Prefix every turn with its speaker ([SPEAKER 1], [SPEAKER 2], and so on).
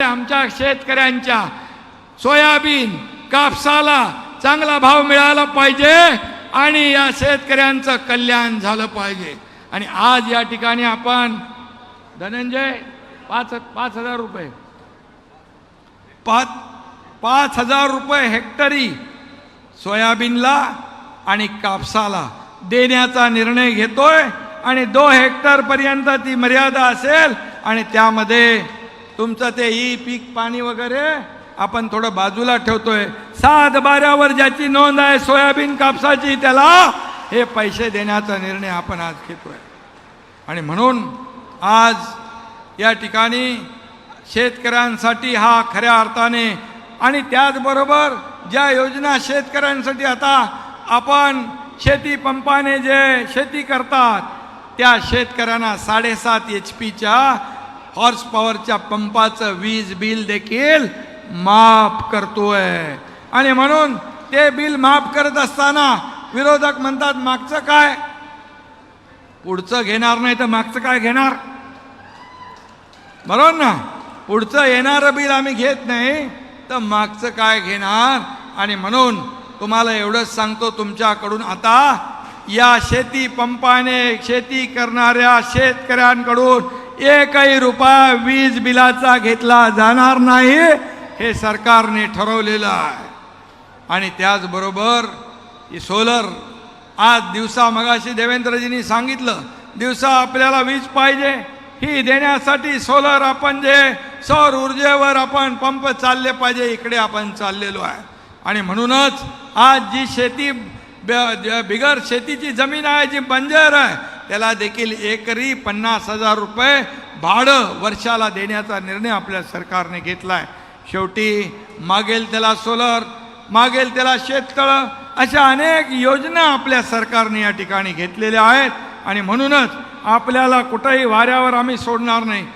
[SPEAKER 1] आमच्या शेतकऱ्यांच्या सोयाबीन कापसाला चांगला भाव मिळाला पाहिजे आणि या शेतकऱ्यांचं कल्याण झालं पाहिजे. आणि आज या ठिकाणी आपण धनंजय पाच पाच हजार रुपये. पाच पाच हजार रुपये हेक्टरी सोयाबीनला आणि कापसाला देण्याचा निर्णय घेतोय आणि दो हेक्टर पर्यंत ती मर्यादा असेल आणि त्यामध्ये तुमचं ते ई पीक पाणी वगैरे आपण थोडं बाजूला ठेवतोय. सात बाऱ्यावर ज्याची नोंद आहे सोयाबीन कापसाची त्याला हे पैसे देण्याचा निर्णय आपण आज घेतोय. आणि म्हणून आज या ठिकाणी शेतकऱ्यांसाठी हा खऱ्या अर्थाने आणि त्याचबरोबर ज्या योजना शेतकऱ्यांसाठी आता आपण शेती पंपाने जे शेती करतात त्या शेतकऱ्यांना साडेसात एच पीच्या हॉर्स पॉवरच्या पंपाचं वीज बिल देखील माफ करतोय. आणि म्हणून ते बिल माफ करत असताना विरोधक म्हणतात मागचं काय? पुढचं घेणार नाही तर मागचं काय घेणार? बरोबर ना पुढचं येणारं बिल आम्ही घेत नाही तर मागचं काय घेणार? आणि म्हणून तुम्हाला एवढंच सांगतो तुमच्याकडून आता या शेती पंपाने शेती करणाऱ्या शेतकऱ्यांकडून एकही रुपया वीज बिलाचा घेतला जाणार नाही हे सरकारने ठरवलेलं आहे. आणि त्याचबरोबर सोलर आज दिवसा मगाशी देवेंद्रजींनी सांगितलं दिवसा आपल्याला वीज पाहिजे ही देण्यासाठी सोलर आपण जे सौर ऊर्जेवर आपण पंप चालले पाहिजे इकडे आपण चाललेलो आहे. आणि म्हणूनच आज जी शेती ब- बिगर शेतीची जमीन आहे जी बंजर आहे त्याला देखील एकरी पन्नास हजार रुपये भाडं वर्षाला देण्याचा निर्णय आपल्या सरकारने घेतला आहे शेवटी मागेल त्याला सोलर मागेल त्याला शेततळं अशा अनेक योजना आपल्या सरकारने या ठिकाणी घेतलेल्या आहेत. आणि म्हणूनच आपल्याला कुठंही वाऱ्यावर आम्ही सोडणार नाही.